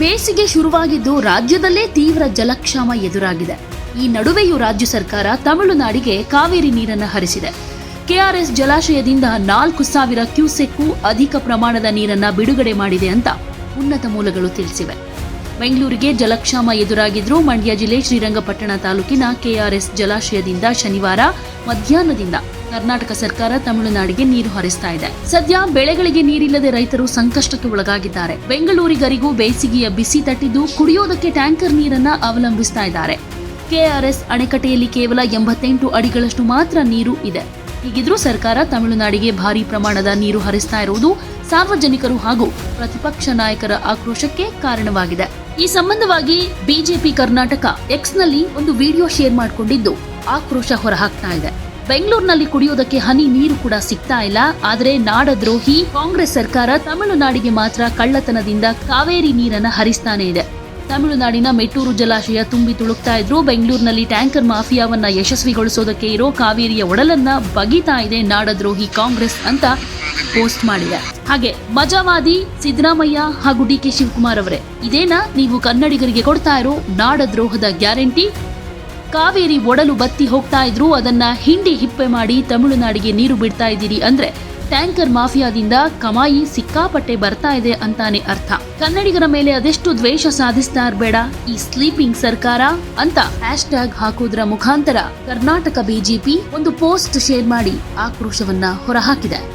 ಬೇಸಿಗೆ ಶುರುವಾಗಿದ್ದು ರಾಜ್ಯದಲ್ಲೇ ತೀವ್ರ ಜಲಕ್ಷಾಮ ಎದುರಾಗಿದೆ. ಈ ನಡುವೆಯೂ ರಾಜ್ಯ ಸರ್ಕಾರ ತಮಿಳುನಾಡಿಗೆ ಕಾವೇರಿ ನೀರನ್ನು ಹರಿಸಿದೆ. ಕೆಆರ್ಎಸ್ ಜಲಾಶಯದಿಂದ ನಾಲ್ಕು ಸಾವಿರ ಕ್ಯೂಸೆಕ್ಕೂ ಅಧಿಕ ಪ್ರಮಾಣದ ನೀರನ್ನು ಬಿಡುಗಡೆ ಮಾಡಿದೆ ಅಂತ ಉನ್ನತ ಮೂಲಗಳು ತಿಳಿಸಿವೆ. ಬೆಂಗಳೂರಿಗೆ ಜಲಕ್ಷಾಮ ಎದುರಾಗಿದ್ರೂ ಮಂಡ್ಯ ಜಿಲ್ಲೆ ಶ್ರೀರಂಗಪಟ್ಟಣ ತಾಲೂಕಿನ ಕೆಆರ್ಎಸ್ ಜಲಾಶಯದಿಂದ ಶನಿವಾರ ಮಧ್ಯಾಹ್ನದಿಂದ ಕರ್ನಾಟಕ ಸರ್ಕಾರ ತಮಿಳುನಾಡಿಗೆ ನೀರು ಹರಿಸ್ತಾ ಇದೆ. ಸದ್ಯ ಬೆಳೆಗಳಿಗೆ ನೀರಿಲ್ಲದೆ ರೈತರು ಸಂಕಷ್ಟಕ್ಕೆ ಒಳಗಾಗಿದ್ದಾರೆ. ಬೆಂಗಳೂರಿಗರಿಗೂ ಬೇಸಿಗೆಯ ಬಿಸಿ ತಟ್ಟಿದ್ದು ಕುಡಿಯೋದಕ್ಕೆ ಟ್ಯಾಂಕರ್ ನೀರನ್ನ ಅವಲಂಬಿಸ್ತಾ ಇದ್ದಾರೆ. ಕೆಆರ್ಎಸ್ ಅಣೆಕಟ್ಟೆಯಲ್ಲಿ ಕೇವಲ ಎಂಬತ್ತೆಂಟು ಅಡಿಗಳಷ್ಟು ಮಾತ್ರ ನೀರು ಇದೆ. ಹೀಗಿದ್ರೂ ಸರ್ಕಾರ ತಮಿಳುನಾಡಿಗೆ ಭಾರಿ ಪ್ರಮಾಣದ ನೀರು ಹರಿಸ್ತಾ ಇರುವುದು ಸಾರ್ವಜನಿಕರು ಹಾಗೂ ಪ್ರತಿಪಕ್ಷ ನಾಯಕರ ಆಕ್ರೋಶಕ್ಕೆ ಕಾರಣವಾಗಿದೆ. ಈ ಸಂಬಂಧವಾಗಿ ಬಿಜೆಪಿ ಕರ್ನಾಟಕ ಎಕ್ಸ್ನಲ್ಲಿ ಒಂದು ವಿಡಿಯೋ ಶೇರ್ ಮಾಡಿಕೊಂಡಿದ್ದು, ಆಕ್ರೋಶ ಹೊರಹಾಕ್ತಾ ಇದೆ. ಬೆಂಗಳೂರಿನಲ್ಲಿ ಕುಡಿಯೋದಕ್ಕೆ ಹನಿ ನೀರು ಕೂಡ ಸಿಗ್ತಾ ಇಲ್ಲ. ಆದರೆ ನಾಡದ್ರೋಹಿ ಕಾಂಗ್ರೆಸ್ ಸರ್ಕಾರ ತಮಿಳುನಾಡಿಗೆ ಮಾತ್ರ ಕಳ್ಳತನದಿಂದ ಕಾವೇರಿ ನೀರನ್ನ ಹರಿಸ್ತಾನೆ ಇದೆ. ತಮಿಳುನಾಡಿನ ಮೆಟ್ಟೂರು ಜಲಾಶಯ ತುಂಬಿ ತುಳುಕ್ತಾ ಇದ್ರು. ಬೆಂಗಳೂರಿನಲ್ಲಿ ಟ್ಯಾಂಕರ್ ಮಾಫಿಯಾವನ್ನ ಯಶಸ್ವಿಗೊಳಿಸೋದಕ್ಕೆ ಇರೋ ಕಾವೇರಿಯ ಒಡಲನ್ನ ಬಗಿತಾ ಇದೆ ನಾಡದ್ರೋಹಿ ಕಾಂಗ್ರೆಸ್ ಅಂತ ಪೋಸ್ಟ್ ಮಾಡಿದೆ. ಹಾಗೆ ಮಜಾವಾದಿ ಸಿದ್ದರಾಮಯ್ಯ ಹಾಗೂ ಡಿ ಕೆ ಶಿವಕುಮಾರ್ ಅವರೇ. ಇದೇನಾ? ನೀವು ಕನ್ನಡಿಗರಿಗೆ ಕೊಡ್ತಾ ಇರೋ ನಾಡದ್ರೋಹದ ಗ್ಯಾರಂಟಿ? ಕಾವೇರಿ ಒಡಲು ಬತ್ತಿ ಹೋಗ್ತಾ ಇದ್ರು ಅದನ್ನ ಹಿಂಡಿ ಹಿಪ್ಪೆ ಮಾಡಿ ತಮಿಳುನಾಡಿಗೆ ನೀರು ಬಿಡ್ತಾ ಇದ್ದೀರಿ ಅಂದ್ರೆ ಟ್ಯಾಂಕರ್ ಮಾಫಿಯಾದಿಂದ ಕಮಾಯಿ ಸಿಕ್ಕಾಪಟ್ಟೆ ಬರ್ತಾ ಇದೆ ಅಂತಾನೆ ಅರ್ಥ. ಕನ್ನಡಿಗರ ಮೇಲೆ ಅದೆಷ್ಟು ದ್ವೇಷ ಸಾಧಿಸ್ತಾ ಇರಬೇಡ, ಈ ಸ್ಲೀಪಿಂಗ್ ಸರ್ಕಾರ ಅಂತ ಹ್ಯಾಶ್ ಟ್ಯಾಗ್ ಹಾಕೋದ್ರ ಮುಖಾಂತರ ಕರ್ನಾಟಕ ಬಿಜೆಪಿ ಒಂದು ಪೋಸ್ಟ್ ಶೇರ್ ಮಾಡಿ ಆಕ್ರೋಶವನ್ನ ಹೊರಹಾಕಿದೆ.